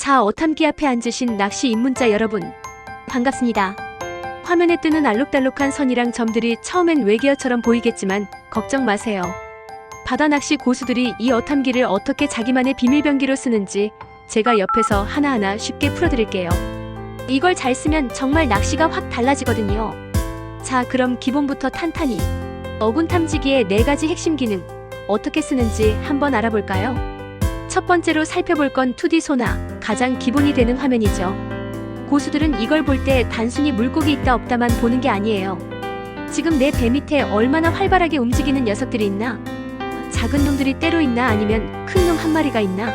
자, 어탐기 앞에 앉으신 낚시 입문자 여러분. 반갑습니다. 화면에 뜨는 알록달록한 선이랑 점들이 처음엔 외계어처럼 보이겠지만 걱정 마세요. 바다 낚시 고수들이 이 어탐기를 어떻게 자기만의 비밀병기로 쓰는지 제가 옆에서 하나하나 쉽게 풀어드릴게요. 이걸 잘 쓰면 정말 낚시가 확 달라지거든요. 자, 그럼 기본부터 탄탄히 어군 탐지기의 네 가지 핵심 기능 어떻게 쓰는지 한번 알아볼까요? 첫 번째로 살펴볼 건 2D 소나 가장 기본이 되는 화면이죠. 고수들은 이걸 볼 때 단순히 물고기 있다 없다만 보는 게 아니에요. 지금 내 배 밑에 얼마나 활발하게 움직이는 녀석들이 있나? 작은 놈들이 때로 있나 아니면 큰 놈 한 마리가 있나?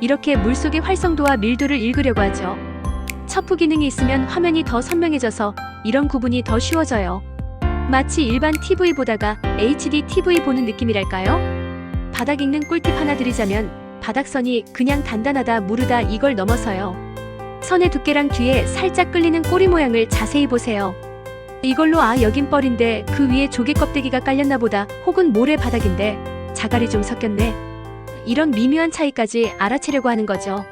이렇게 물속의 활성도와 밀도를 읽으려고 하죠. 첩후 기능이 있으면 화면이 더 선명해져서 이런 구분이 더 쉬워져요. 마치 일반 TV 보다가 HD TV 보는 느낌이랄까요? 바닥 읽는 꿀팁 하나 드리자면 바닥선이 그냥 단단하다 무르다 이걸 넘어서요. 선의 두께랑 뒤에 살짝 끌리는 꼬리 모양을 자세히 보세요. 이걸로 아 여긴 뻘인데 그 위에 조개 껍데기가 깔렸나 보다 혹은 모래 바닥인데 자갈이 좀 섞였네. 이런 미묘한 차이까지 알아채려고 하는 거죠.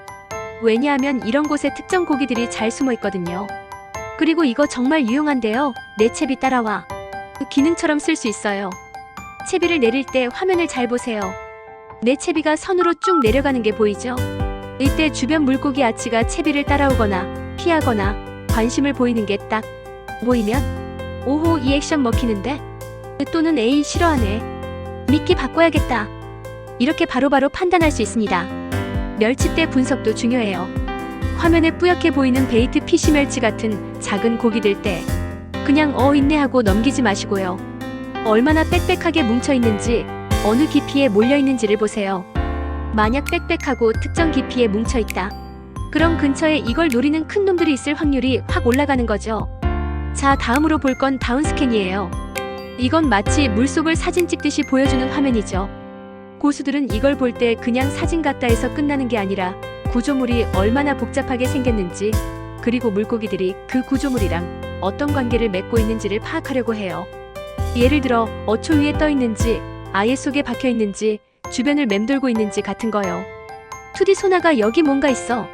왜냐하면 이런 곳에 특정 고기들이 잘 숨어 있거든요. 그리고 이거 정말 유용한데요. 내 채비 따라와. 그 기능처럼 쓸 수 있어요. 채비를 내릴 때 화면을 잘 보세요. 내 채비가 선으로 쭉 내려가는 게 보이죠? 이때 주변 물고기 아치가 채비를 따라오거나 피하거나 관심을 보이는 게 딱 보이면 오호 이 액션 먹히는데 또는 에이 싫어하네 미끼 바꿔야겠다 이렇게 바로바로 판단할 수 있습니다. 멸치대 분석도 중요해요. 화면에 뿌옇게 보이는 베이트 피시 멸치 같은 작은 고기들 때 그냥 어 있네 하고 넘기지 마시고요. 얼마나 빽빽하게 뭉쳐 있는지 어느 깊이에 몰려 있는지를 보세요. 만약 빽빽하고 특정 깊이에 뭉쳐 있다. 그럼 근처에 이걸 노리는 큰 놈들이 있을 확률이 확 올라가는 거죠. 자, 다음으로 볼 건 다운 스캔이에요. 이건 마치 물속을 사진 찍듯이 보여주는 화면이죠. 고수들은 이걸 볼 때 그냥 사진 같다 해서 끝나는 게 아니라 구조물이 얼마나 복잡하게 생겼는지 그리고 물고기들이 그 구조물이랑 어떤 관계를 맺고 있는지를 파악하려고 해요. 예를 들어 어초 위에 떠 있는지 아예 속에 박혀 있는지 주변을 맴돌고 있는지 같은 거요. 2D 소나가 여기 뭔가 있어.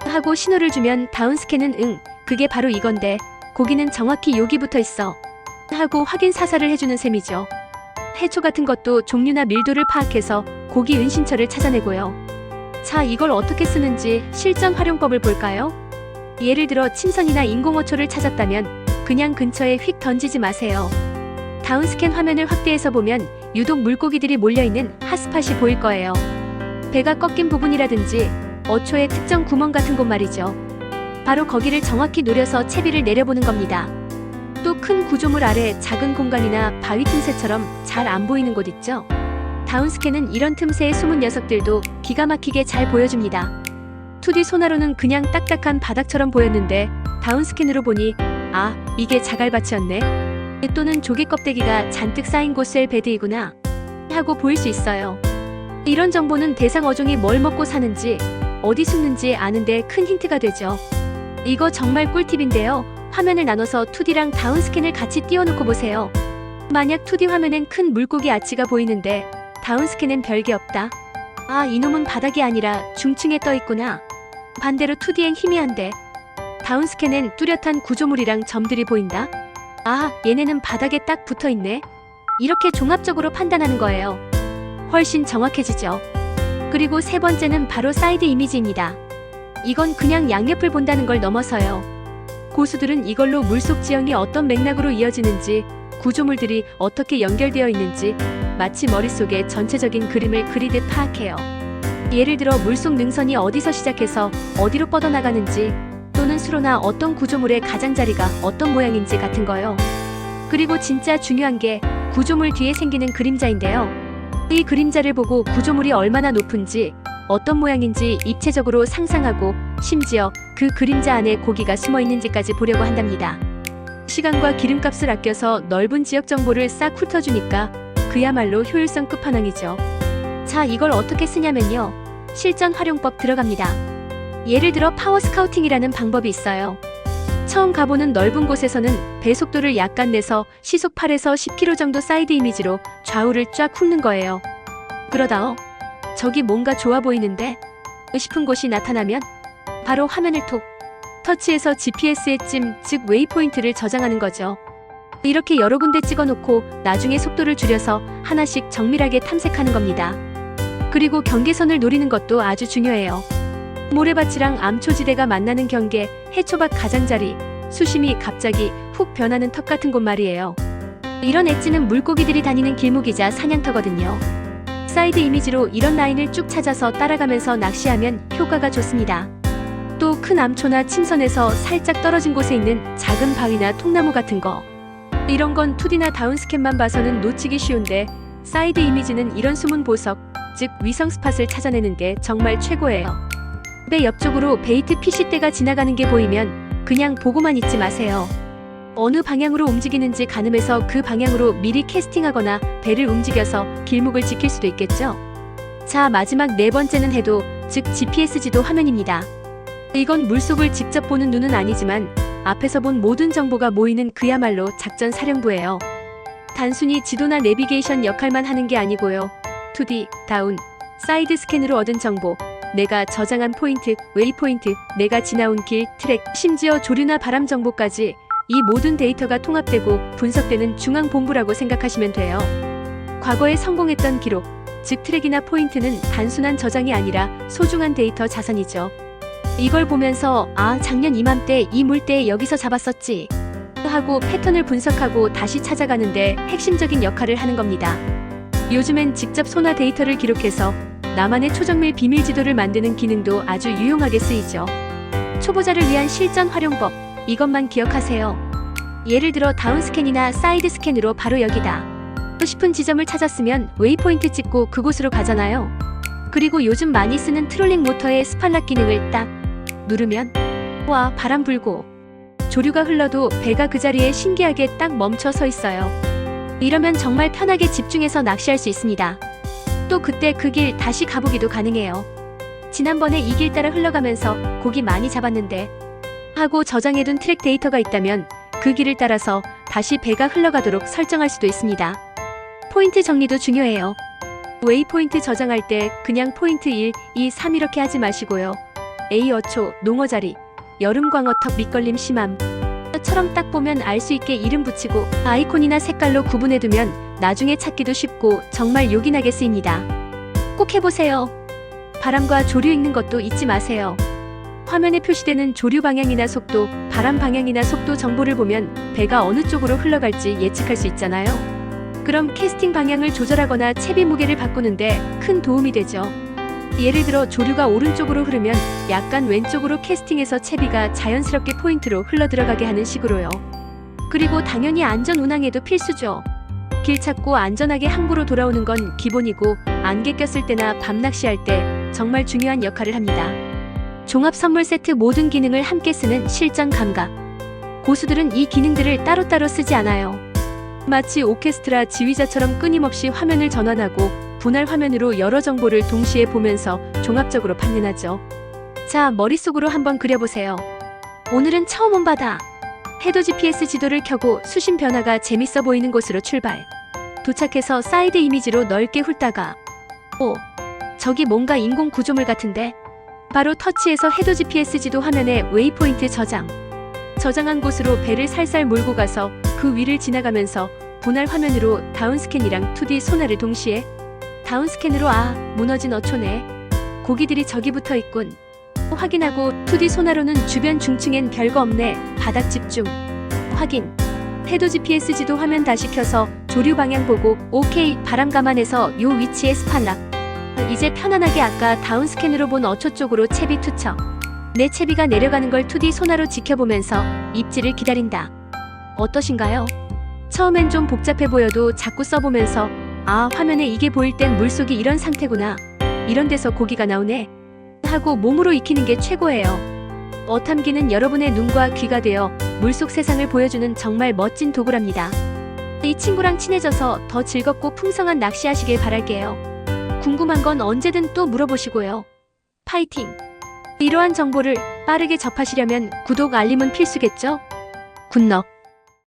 하고 신호를 주면 다운 스캔은 응, 그게 바로 이건데 고기는 정확히 여기 붙어 있어. 하고 확인 사살을 해주는 셈이죠. 해초 같은 것도 종류나 밀도를 파악해서 고기 은신처를 찾아내고요. 자, 이걸 어떻게 쓰는지 실전 활용법을 볼까요? 예를 들어 침선이나 인공어초를 찾았다면 그냥 근처에 휙 던지지 마세요. 다운 스캔 화면을 확대해서 보면 유독 물고기들이 몰려있는 핫스팟이 보일 거예요. 배가 꺾인 부분이라든지 어초의 특정 구멍 같은 곳 말이죠. 바로 거기를 정확히 노려서 채비를 내려보는 겁니다. 또 큰 구조물 아래 작은 공간이나 바위 틈새처럼 잘 안 보이는 곳 있죠? 다운 스캔은 이런 틈새에 숨은 녀석들도 기가 막히게 잘 보여줍니다. 2D 소나로는 그냥 딱딱한 바닥처럼 보였는데 다운 스캔으로 보니 아, 이게 자갈밭이었네. 또는 조개 껍데기가 잔뜩 쌓인 곳셀 베드이구나 하고 보일 수 있어요. 이런 정보는 대상 어종이 뭘 먹고 사는지 어디 숨는지 아는데 큰 힌트가 되죠. 이거 정말 꿀팁인데요. 화면을 나눠서 2D랑 다운 스캔을 같이 띄워놓고 보세요. 만약 2D 화면엔 큰 물고기 아치가 보이는데 다운 스캔엔 별게 없다. 아, 이놈은 바닥이 아니라 중층에 떠 있구나. 반대로 2D엔 희미한데 다운 스캔엔 뚜렷한 구조물이랑 점들이 보인다. 아, 얘네는 바닥에 딱 붙어 있네. 이렇게 종합적으로 판단하는 거예요. 훨씬 정확해지죠. 그리고 세 번째는 바로 사이드 이미지입니다. 이건 그냥 양옆을 본다는 걸 넘어서요. 고수들은 이걸로 물속 지형이 어떤 맥락으로 이어지는지, 구조물들이 어떻게 연결되어 있는지, 마치 머릿속에 전체적인 그림을 그리듯 파악해요. 예를 들어 물속 능선이 어디서 시작해서 어디로 뻗어나가는지, 또는 수로나 어떤 구조물의 가장자리가 어떤 모양인지 같은 거요. 그리고 진짜 중요한 게 구조물 뒤에 생기는 그림자인데요. 이 그림자를 보고 구조물이 얼마나 높은지, 어떤 모양인지 입체적으로 상상하고 심지어 그 그림자 안에 고기가 숨어 있는지까지 보려고 한답니다. 시간과 기름값을 아껴서 넓은 지역 정보를 싹 훑어주니까 그야말로 효율성 끝판왕이죠. 자, 이걸 어떻게 쓰냐면요. 실전 활용법 들어갑니다. 예를 들어 파워 스카우팅이라는 방법이 있어요. 처음 가보는 넓은 곳에서는 배 속도를 약간 내서 시속 8에서 10km 정도 사이드 이미지로 좌우를 쫙 훑는 거예요. 그러다 어, 저기 뭔가 좋아 보이는데 싶은 곳이 나타나면 바로 화면을 톡 터치해서 GPS에 찜, 즉 웨이포인트를 저장하는 거죠. 이렇게 여러 군데 찍어놓고 나중에 속도를 줄여서 하나씩 정밀하게 탐색하는 겁니다. 그리고 경계선을 노리는 것도 아주 중요해요. 모래밭이랑 암초지대가 만나는 경계, 해초밭 가장자리, 수심이 갑자기 훅 변하는 턱 같은 곳 말이에요. 이런 엣지는 물고기들이 다니는 길목이자 사냥터거든요. 사이드 이미지로 이런 라인을 쭉 찾아서 따라가면서 낚시하면 효과가 좋습니다. 또 큰 암초나 침선에서 살짝 떨어진 곳에 있는 작은 바위나 통나무 같은 거. 이런 건 2D나 다운스캔만 봐서는 놓치기 쉬운데 사이드 이미지는 이런 숨은 보석, 즉 위성 스팟을 찾아내는 게 정말 최고예요. 배 옆쪽으로 베이트 피시대가 지나가는 게 보이면 그냥 보고만 있지 마세요. 어느 방향으로 움직이는지 가늠해서 그 방향으로 미리 캐스팅하거나 배를 움직여서 길목을 지킬 수도 있겠죠. 자, 마지막 네 번째는 해도, 즉 GPS 지도 화면입니다. 이건 물속을 직접 보는 눈은 아니지만 앞에서 본 모든 정보가 모이는 그야말로 작전 사령부예요. 단순히 지도나 내비게이션 역할만 하는 게 아니고요. 2D, 다운, 사이드 스캔으로 얻은 정보, 내가 저장한 포인트, 웨이포인트, 내가 지나온 길, 트랙, 심지어 조류나 바람 정보까지 이 모든 데이터가 통합되고 분석되는 중앙 본부라고 생각하시면 돼요. 과거에 성공했던 기록, 즉 트랙이나 포인트는 단순한 저장이 아니라 소중한 데이터 자산이죠. 이걸 보면서 아 작년 이맘때 이 물때 여기서 잡았었지 하고 패턴을 분석하고 다시 찾아가는데 핵심적인 역할을 하는 겁니다. 요즘엔 직접 소나 데이터를 기록해서 나만의 초정밀 비밀 지도를 만드는 기능도 아주 유용하게 쓰이죠. 초보자를 위한 실전 활용법 이것만 기억하세요. 예를 들어 다운 스캔이나 사이드 스캔으로 바로 여기다. 또 싶은 지점을 찾았으면 웨이포인트 찍고 그곳으로 가잖아요. 그리고 요즘 많이 쓰는 트롤링 모터의 스팔락 기능을 딱 누르면 와 바람 불고 조류가 흘러도 배가 그 자리에 신기하게 딱 멈춰 서 있어요. 이러면 정말 편하게 집중해서 낚시할 수 있습니다. 또 그때 그 길 다시 가보기도 가능해요. 지난번에 이 길 따라 흘러가면서 고기 많이 잡았는데 하고 저장해둔 트랙 데이터가 있다면 그 길을 따라서 다시 배가 흘러가도록 설정할 수도 있습니다. 포인트 정리도 중요해요. 웨이포인트 저장할 때 그냥 포인트 1, 2, 3 이렇게 하지 마시고요. A 어초, 농어자리, 여름 광어턱 밑걸림 심함. 처럼 딱 보면 알 수 있게 이름 붙이고 아이콘이나 색깔로 구분해두면 나중에 찾기도 쉽고 정말 요긴하게 쓰입니다. 꼭 해보세요. 바람과 조류 읽는 것도 잊지 마세요. 화면에 표시되는 조류 방향이나 속도, 바람 방향이나 속도 정보를 보면 배가 어느 쪽으로 흘러갈지 예측할 수 있잖아요. 그럼 캐스팅 방향을 조절하거나 채비 무게를 바꾸는데 큰 도움이 되죠. 예를 들어 조류가 오른쪽으로 흐르면 약간 왼쪽으로 캐스팅해서 채비가 자연스럽게 포인트로 흘러 들어가게 하는 식으로요. 그리고 당연히 안전 운항에도 필수죠. 길 찾고 안전하게 항구로 돌아오는 건 기본이고 안개 꼈을 때나 밤 낚시할 때 정말 중요한 역할을 합니다. 종합 선물 세트 모든 기능을 함께 쓰는 실전 감각. 고수들은 이 기능들을 따로따로 쓰지 않아요. 마치 오케스트라 지휘자처럼 끊임없이 화면을 전환하고 분할 화면으로 여러 정보를 동시에 보면서 종합적으로 판단하죠. 자, 머릿속으로 한번 그려보세요. 오늘은 처음 온 바다. 해도 GPS 지도를 켜고 수심 변화가 재밌어 보이는 곳으로 출발. 도착해서 사이드 이미지로 넓게 훑다가 오, 저기 뭔가 인공 구조물 같은데? 바로 터치해서 해도 GPS 지도 화면에 웨이포인트 저장. 저장한 곳으로 배를 살살 몰고 가서 그 위를 지나가면서 분할 화면으로 다운스캔이랑 2D 소나를 동시에 다운스캔으로 아 무너진 어초네 고기들이 저기 붙어 있군. 확인하고 2D 소나로는 주변 중층엔 별거 없네. 바닥 집중. 확인. 해도 GPS 지도 화면 다시 켜서 조류 방향 보고 오케이 바람 감안해서 요 위치에 스팔락. 이제 편안하게 아까 다운 스캔으로 본 어초 쪽으로 채비 투척. 내 채비가 내려가는 걸 2D 소나로 지켜보면서 입질을 기다린다. 어떠신가요? 처음엔 좀 복잡해 보여도 자꾸 써보면서 아, 화면에 이게 보일 땐 물속이 이런 상태구나. 이런 데서 고기가 나오네. 하고 몸으로 익히는 게 최고예요. 어탐기는 여러분의 눈과 귀가 되어 물속 세상을 보여주는 정말 멋진 도구랍니다. 이 친구랑 친해져서 더 즐겁고 풍성한 낚시하시길 바랄게요. 궁금한 건 언제든 또 물어보시고요. 파이팅! 이러한 정보를 빠르게 접하시려면 구독 알림은 필수겠죠? 굿럭!